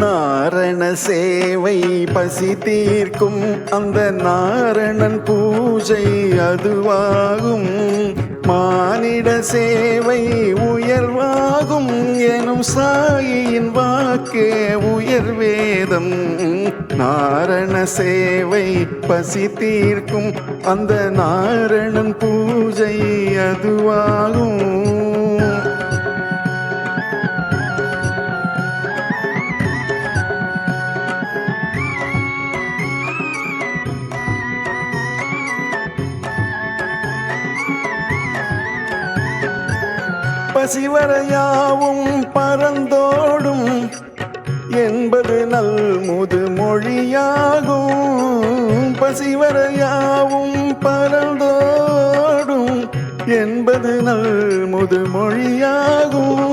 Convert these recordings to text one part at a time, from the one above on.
நாரண சேவை பசி தீர்க்கும். அந்த நாரணன் பூஜை அதுவாகும். மானிட சேவை உயர்வாகும் எனும் சாயியின் வாக்கே உயர்வேதம். நாரண சேவை பசி தீர்க்கும். அந்த நாரணன் பூஜை அதுவாகும் சிவரையாவும் பரந்தோடும் என்பது நல் முது மொழியாகும் பசிவரையாவும் பரந்தோடும் என்பது நல் முது மொழியாகும்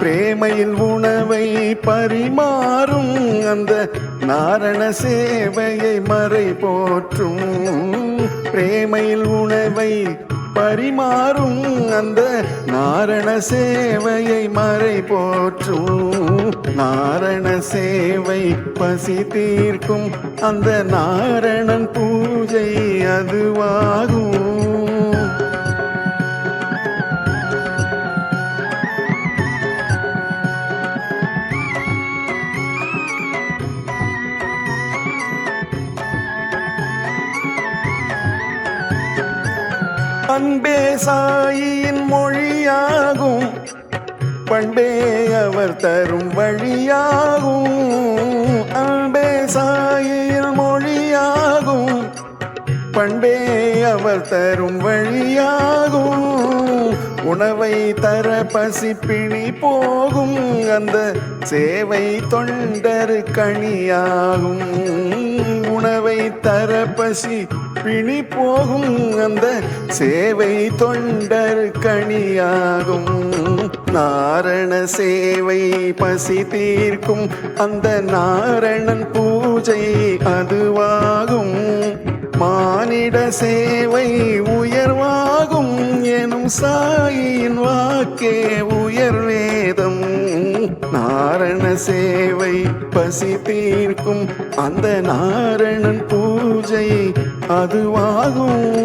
பிரேமையில் உணவை பரிமாறும் அந்த நாரண சேவையை மறை போற்றும் பிரேமையில் உணவை பரிமாறும் அந்த நாரண சேவையை மறை போற்றும் நாரண சேவை பசி தீர்க்கும் அந்த நாரணன் பூஜை அதுவாகும். அன்பே சாயின் மொழியாகும். பண்பே அவர் தரும் வழியாகும். அன்பே சாயின் மொழியாகும். பண்பே அவர் தரும் வழியாகும். உணவை தர பசிப்பிணி போகும். அந்த சேவை தொண்டரு கணியாகும் உணவை தர பசி பிணி போகும். அந்த சேவை தொண்டர் கணியாகும் நாரண சேவை பசி தீர்க்கும். அந்த நாரணன் பூஜை அதுவாகும். மானிட சேவை உயர்வாகும் எனும் சாயின் வாக்கே உயர்வேதம் நாரண சேவை பசி தீர்க்கும் அந்த நாரணன் பூஜை அதுவாகும்.